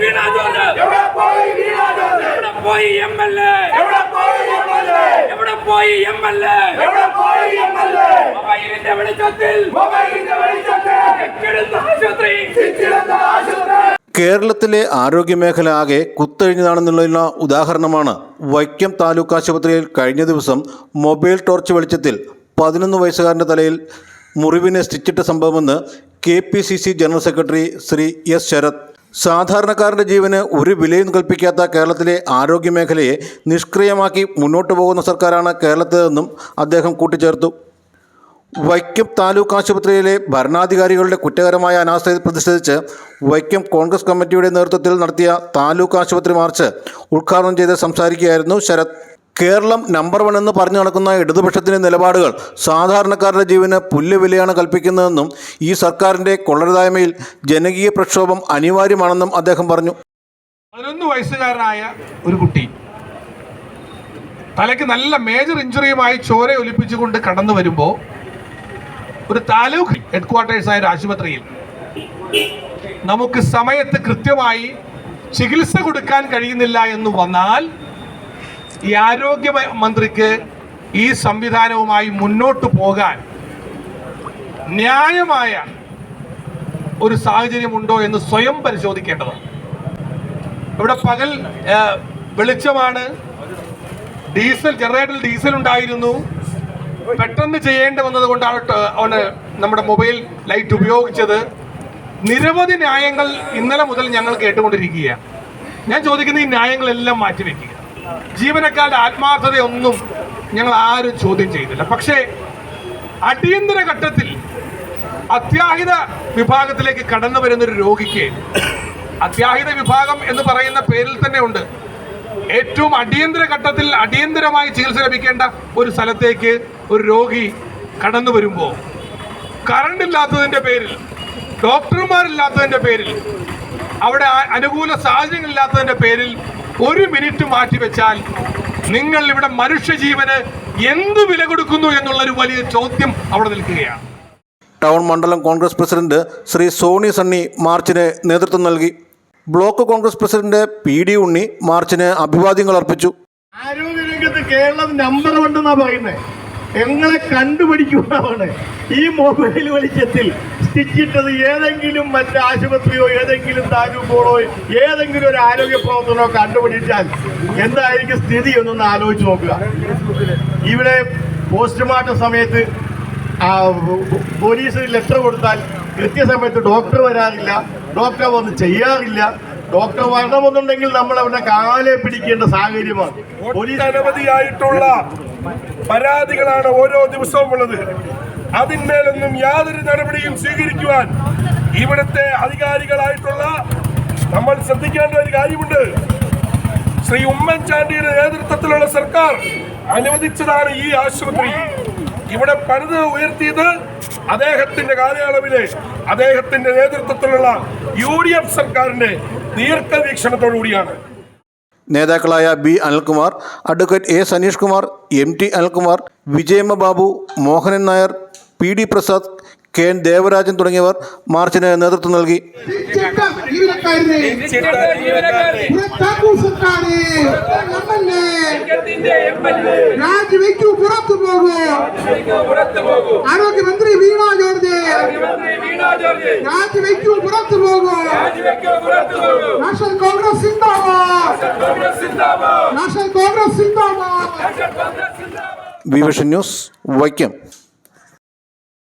വീണാജോണ്ട്. എവിടെ പോയി എവിടെ പോയി എവിടെ പോയി എവിടെ പോയി എവിടെ പോയി വെളിച്ചത്തിൽ. വെളിച്ചത്തിൽ. കിടന്ന കിടന്ന കേരളത്തിലെ ആരോഗ്യമേഖല ആകെ കുത്തഴിഞ്ഞതാണെന്നുള്ള ഉദാഹരണമാണ് വൈക്കം താലൂക്ക് ആശുപത്രിയിൽ കഴിഞ്ഞ ദിവസം മൊബൈൽ ടോർച്ച് വെളിച്ചത്തിൽ പതിനൊന്ന് വയസ്സുകാരന്റെ തലയിൽ മുറിവിനെ സ്റ്റിച്ചിട്ട സംഭവമെന്ന് K P C C general secretary Shri S Sarath സാധാരണക്കാരന്റെ ജീവന് ഒരു വിലയും കൽപ്പിക്കാത്ത കേരളത്തിലെ ആരോഗ്യമേഖലയെ നിഷ്ക്രിയമാക്കി മുന്നോട്ട് പോകുന്ന സർക്കാരാണ് കേരളത്തിലെന്നും അദ്ദേഹം കൂട്ടിച്ചേർത്തു. വൈക്കം താലൂക്ക് ആശുപത്രിയിലെ ഭരണാധികാരികളുടെ കുറ്റകരമായ അനാസ്ഥയിൽ പ്രതിഷേധിച്ച് വൈക്കം കോൺഗ്രസ് കമ്മിറ്റിയുടെ നേതൃത്വത്തിൽ നടത്തിയ താലൂക്ക് ആശുപത്രി മാർച്ച് ഉദ്ഘാടനം ചെയ്ത് സംസാരിക്കുകയായിരുന്നു ശരത്. കേരളം നമ്പർ വൺ എന്ന് പറഞ്ഞു നടക്കുന്ന ഇടതുപക്ഷത്തിന്റെ നിലപാടുകൾ സാധാരണക്കാരുടെ ജീവന് പുല്ലുവിലയാണ് കൽപ്പിക്കുന്നതെന്നും ഈ സർക്കാരിന്റെ കൊള്ളരുതായ്മയിൽ ജനകീയ പ്രക്ഷോഭം അനിവാര്യമാണെന്നും അദ്ദേഹം പറഞ്ഞു. പതിനൊന്ന് വയസ്സുകാരനായ ഒരു കുട്ടി തലയ്ക്ക് നല്ല മേജർ ഇഞ്ചുറിയുമായി ചോര ഒലിപ്പിച്ചുകൊണ്ട് കടന്നു വരുമ്പോൾ ഒരു താലൂക്ക് ഹെഡ് ക്വാർട്ടേഴ്സായ ഒരു ആശുപത്രിയിൽ നമുക്ക് സമയത്ത് കൃത്യമായി ചികിത്സ കൊടുക്കാൻ കഴിയുന്നില്ല എന്ന് വന്നാൽ ഈ ആരോഗ്യ മന്ത്രിക്ക് ഈ സംവിധാനവുമായി മുന്നോട്ട് പോകാൻ ന്യായമായ ഒരു സാഹചര്യം ഉണ്ടോ എന്ന് സ്വയം പരിശോധിക്കേണ്ടതാണ്. ഇവിടെ പകൽ വെളിച്ചമാണ്. ഡീസൽ ജനറേറ്ററിൽ ഡീസൽ ഉണ്ടായിരുന്നു. പെട്ടെന്ന് ചെയ്യേണ്ടി വന്നത് കൊണ്ടാണ് അവന് നമ്മുടെ മൊബൈൽ ലൈറ്റ് ഉപയോഗിച്ചത്. നിരവധി ന്യായങ്ങൾ ഇന്നലെ മുതൽ ഞങ്ങൾ കേട്ടുകൊണ്ടിരിക്കുകയാണ്. ഞാൻ ചോദിക്കുന്ന ഈ ന്യായങ്ങളെല്ലാം മാറ്റിവെക്കുക ജീവനക്കാരുടെ ആത്മാർത്ഥതയൊന്നും ഞങ്ങൾ ആരും ചോദ്യം ചെയ്തില്ല. പക്ഷേ അടിയന്തര ഘട്ടത്തിൽ അത്യാഹിത വിഭാഗത്തിലേക്ക് കടന്നു വരുന്നൊരു രോഗിക്ക് അത്യാഹിത വിഭാഗം എന്ന് പറയുന്ന പേരിൽ തന്നെ ഉണ്ട്. ഏറ്റവും അടിയന്തര ഘട്ടത്തിൽ അടിയന്തരമായി ചികിത്സ ലഭിക്കേണ്ട ഒരു സ്ഥലത്തേക്ക് ഒരു രോഗി കടന്നു വരുമ്പോൾ കറണ്ട് ഇല്ലാത്തതിന്റെ പേരിൽ ഡോക്ടർമാരില്ലാത്തതിന്റെ പേരിൽ അവിടെ അനുകൂല സാഹചര്യങ്ങളില്ലാത്തതിന്റെ പേരിൽ ഒരു മിനിറ്റ് മാറ്റിവെച്ചാൽ നിങ്ങൾ ഇവിടെ മനുഷ്യജീവന് എന്ത് വില കൊടുക്കുന്നു എന്നുള്ളൊരു വലിയ ചോദ്യം അവിടെ നിൽക്കുകയാണ്. ടൗൺ മണ്ഡലം കോൺഗ്രസ് പ്രസിഡന്റ് ശ്രീ സോണി സണ്ണി മാർച്ചിന് നേതൃത്വം നൽകി. Block Congress president P D Unni മാർച്ചിന് അഭിവാദ്യങ്ങൾ അർപ്പിച്ചു. ആരോഗ്യരംഗത്ത് കേരളം നമ്പർ ഉണ്ടെന്നാ പറയുന്നത് ഞങ്ങളെ കണ്ടുപിടിക്കുന്നതാണ് ഈ മൊബൈൽ വെളിച്ചത്തിൽ സ്റ്റിച്ചിട്ടത് ഏതെങ്കിലും മറ്റ് ആശുപത്രിയോ ഏതെങ്കിലും താലൂക്കോളോ ഏതെങ്കിലും ഒരു ആരോഗ്യ പ്രവർത്തനോ കണ്ടുപിടിച്ചാൽ എന്തായിരിക്കും സ്ഥിതി എന്നൊന്ന് ആലോചിച്ച് നോക്കുക. ഇവിടെ പോസ്റ്റ്മോർട്ടം സമയത്ത് പോലീസിന് പോലീസ് ലെറ്റർ കൊടുത്താൽ കൃത്യസമയത്ത് ഡോക്ടർ വരാറില്ല. ഡോക്ടർ വന്ന് ചെയ്യാറില്ല. ഡോക്ടർ വരണമെന്നുണ്ടെങ്കിൽ നമ്മൾ അവരുടെ കാലെ പിടിക്കേണ്ട സാഹചര്യമാണ്. പോലീസ് അനവധിയായിട്ടുള്ള പരാതികളാണ് ഓരോ ദിവസവും ഉള്ളത്. അതിന്മേലൊന്നും യാതൊരു നടപടിയും സ്വീകരിക്കുവാൻ ഇവിടുത്തെ അധികാരികളായിട്ടുള്ള നമ്മൾ ശ്രദ്ധിക്കേണ്ട ഒരു കാര്യമുണ്ട്. ശ്രീ ഉമ്മൻചാണ്ടിയുടെ നേതൃത്വത്തിലുള്ള സർക്കാർ അനുവദിച്ചതാണ് ഈ ആശുപത്രി. ഇവിടെ പണിത് ഉയർത്തിയത് അദ്ദേഹത്തിന്റെ കാലയളവിലെ അദ്ദേഹത്തിന്റെ നേതൃത്വത്തിലുള്ള യു ഡി എഫ് സർക്കാരിന്റെ ദീർഘവീക്ഷണത്തോടുകൂടിയാണ് നേതാക്കളായ B Anilkumar advocate A Saneesh Kumar M T Anilkumar Vijayamma Babu Mohanan Nair P D Prasad K N Devarajan തുടങ്ങിയവർ മാർച്ചിന് നേതൃത്വം നൽകി. രാജിവെക്കൂ പുറത്തു പോകൂ. ആരോഗ്യമന്ത്രി വീണ ജോർജ്. രാജിവെക്കൂ പുറത്തു പോകൂ. നാഷണൽ കോൺഗ്രസ് സിന്ദാബാദ്. നാഷണൽ കോൺഗ്രസ് സിന്ദാബാദ്. V vision news Vaikom.